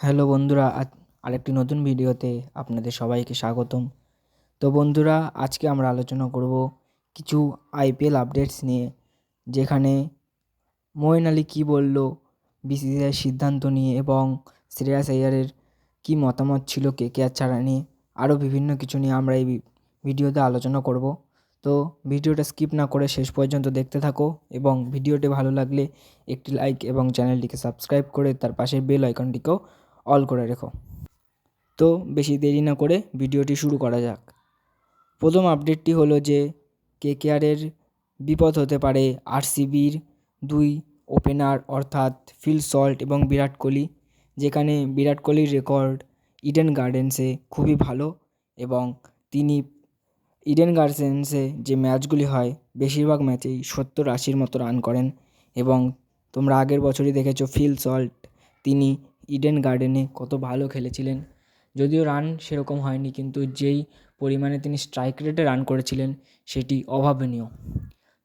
Hello বন্ধুরা, আজ আরেকটি নতুন ভিডিওতে আপনাদের সবাইকে স্বাগতম। তো বন্ধুরা, আজকে আমরা আলোচনা করব কিছু আইপিএল আপডেটস নিয়ে, যেখানে মঈন আলী কী বলল, বিসিসিআই সিদ্ধান্ত নিয়ে এবং শ্রেয়াস আইয়ারের কী মতামত ছিল, কে কে আর ছাড়া নিয়ে আরও বিভিন্ন কিছু নিয়ে আমরা এই ভিডিওতে আলোচনা করব। তো ভিডিওটা স্কিপ না করে শেষ পর্যন্ত দেখতে থাকো এবং ভিডিওটি ভালো লাগলে একটি লাইক এবং চ্যানেলটিকে সাবস্ক্রাইব করে তার পাশে বেল আইকনটিকেও অল করে রেখো। তো বেশি দেরি না করে ভিডিওটি শুরু করা যাক। প্রথম আপডেটটি হলো যে কেকেআরের বিপদ হতে পারে আরসিবির দুই ওপেনার অর্থাৎ ফিল সল্ট এবং বিরাট কোহলি, যেখানে বিরাট কোহলির রেকর্ড ইডেন গার্ডেন্সে খুবই ভালো এবং তিনি ইডেন গার্ডেন্সে যে ম্যাচগুলি হয়, বেশিরভাগ ম্যাচেই সত্তর আশির মতো রান করেন এবং তোমরা আগের বছরই দেখেছ ফিল সল্ট, তিনি ইডেন গার্ডেনে কত ভালো খেলেছিলেন। যদিও রান সেরকম হয়নি, কিন্তু যেই পরিমাণে তিনি স্ট্রাইক রেটে রান করেছিলেন, সেটি অভাবনীয়।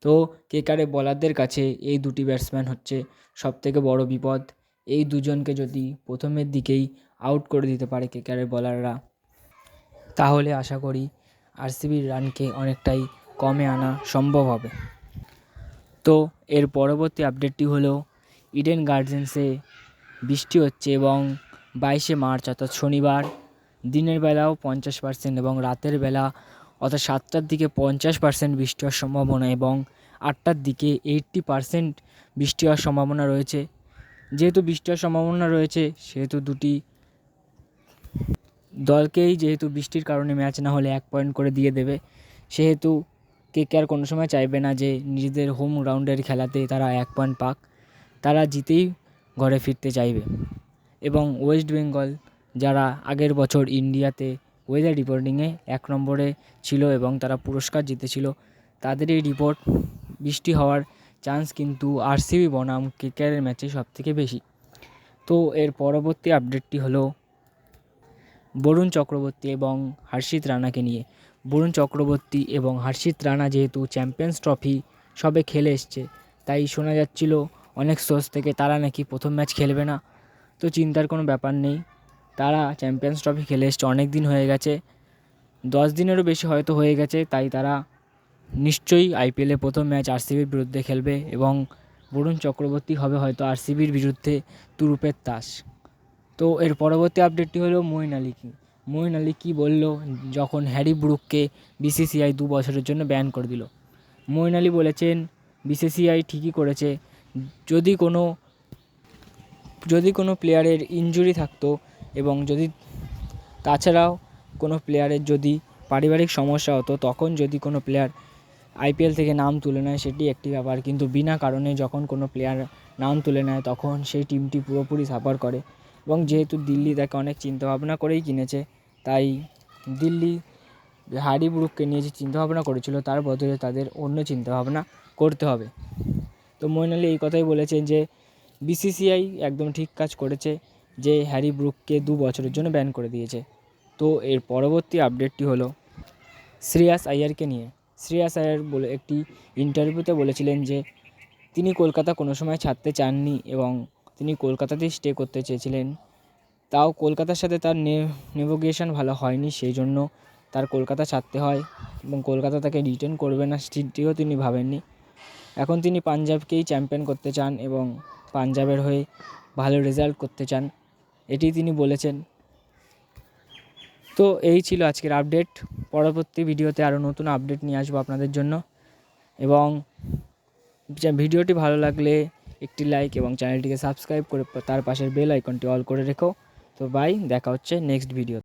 তো কেকারে বলারদের কাছে এই দুটি ব্যাটসম্যান হচ্ছে সবথেকে বড় বিপদ। এই দুজনকে যদি প্রথমের দিকেই আউট করে দিতে পারে কেকারের বলাররা তাহলে আশা করি আরসিবির রানকে অনেকটাই কমে আনা সম্ভব হবে। তো এর পরবর্তী আপডেটটি হলো ইডেন গার্ডেন্সে বৃষ্টি হচ্ছে এবং বাইশে মার্চ, অর্থাৎ শনিবার, দিনের বেলাও পঞ্চাশ পার্সেন্ট এবং রাতের বেলা, অর্থাৎ সাতটার দিকে পঞ্চাশ পার্সেন্ট বৃষ্টি হওয়ার সম্ভাবনা এবং আটটার দিকে এইট্টি পার্সেন্ট বৃষ্টি হওয়ার সম্ভাবনা রয়েছে। যেহেতু বৃষ্টি হওয়ার সম্ভাবনা রয়েছে, সেহেতু দুটি দলকেই যেহেতু বৃষ্টির কারণে ম্যাচ না হলে এক পয়েন্ট করে দিয়ে দেবে, সেহেতু কে কে আর কোনো সময় চাইবে না যে নিজেদের হোম গ্রাউন্ডের খেলাতে তারা এক পয়েন্ট পাক। তারা জিতেই ঘরে ফিরতে চাইবে। এবং ওয়েস্ট বেঙ্গল, যারা আগের বছর ইন্ডিয়াতে ওয়েদার রিপোর্টিংয়ে এক নম্বরে ছিল এবং তারা পুরস্কার জিতেছিল, তাদের এই রিপোর্ট বৃষ্টি হওয়ার চান্স কিন্তু আরসিবি বনাম কেকেআরের ম্যাচে সবথেকে বেশি। তো এর পরবর্তী আপডেটটি হলো বরুণ চক্রবর্তী এবং হর্ষিত রানাকে নিয়ে। বরুণ চক্রবর্তী এবং হর্ষিত রানা যেহেতু চ্যাম্পিয়ন্স ট্রফি সবে খেলে এসছে, তাই শোনা যাচ্ছিল অনেক সোর্স থেকে তারা নাকি প্রথম ম্যাচ খেলবে না। তো চিন্তার কোনো ব্যাপার নেই। তারা চ্যাম্পিয়ন্স ট্রফি খেলে এসছে, অনেক দিন হয়ে গেছে। দশ দিনেরও বেশি হয়তো হয়ে গেছে, তাই তারা নিশ্চয়ই আইপিএলে প্রথম ম্যাচ আরসিবির বিরুদ্ধে খেলবে এবং বরুণ চক্রবর্তী হবে হয়তো আরসিবির বিরুদ্ধে তুরুপের তাস। তো এর পরবর্তী আপডেটটি হলো মঈন আলী কি। মঈন আলী কী বলল, যখন হ্যারি ব্রুককে বিসিসিআই দু বছরের জন্য ব্যান করে দিল। মইন আলী বলেছেন, বিসিসিআই ঠিকই করেছে যদি কোনো যদি কোনো প্লেয়ারের ইনজুরি থাকতো এবং যদি, তাছাড়াও কোনো প্লেয়ারের যদি পারিবারিক সমস্যা হতো, তখন যদি কোনো প্লেয়ার আইপিএল থেকে নাম তুলে নেয়, সেটি একটি ব্যাপার। কিন্তু বিনা কারণে যখন কোনো প্লেয়ার নাম তুলে নেয়, তখন সেই টিমটি পুরোপুরি সাফার করে। এবং যেহেতু দিল্লি তাকে অনেক চিন্তাভাবনা করেই কিনেছে, তাই দিল্লি হারি ব্রুককে নিয়ে যে চিন্তাভাবনা করেছিল, তার বদলে তাদের অন্য চিন্তাভাবনা করতে হবে। তো মইন আলী এই কথাই বলেছেন যে বিসিসিআই একদম ঠিক কাজ করেছে যে, হ্যারি ব্রুককে দু বছরের জন্য ব্যান করে দিয়েছে। তো এর পরবর্তী আপডেটটি হলো শ্রেয়াস আইয়ারকে নিয়ে। শ্রেয়াস আইয়ার বলে, একটি ইন্টারভিউতে বলেছিলেন যে, তিনি কলকাতা কোনো সময় ছাড়তে চাননি এবং তিনি কলকাতাতেই স্টে করতে চেয়েছিলেন। তাও কলকাতার সাথে তার নেভিগেশন ভালো হয়নি, সেই জন্য তার কলকাতা ছাড়তে হয় এবং কলকাতা তাকে রিটার্ন করবে না, সেটিও তিনি ভাবেননি। এখন তিনি পাঞ্জাবকেই চ্যাম্পিয়ন করতে চান এবং পাঞ্জাবের হয়ে ভালো রেজাল্ট করতে চান, এটি তিনি বলেছেন। তো এই ছিল আজকের আপডেট পরবর্তী ভিডিওতে আরও নতুন আপডেট নিয়ে আসব আপনাদের জন্য। এবং ভিডিওটি ভালো লাগলে একটি লাইক এবং চ্যানেলটিকে সাবস্ক্রাইব করে তার পাশের বেল আইকনটি অল করে রেখো। তো বাই দেখা হচ্ছে নেক্সট ভিডিও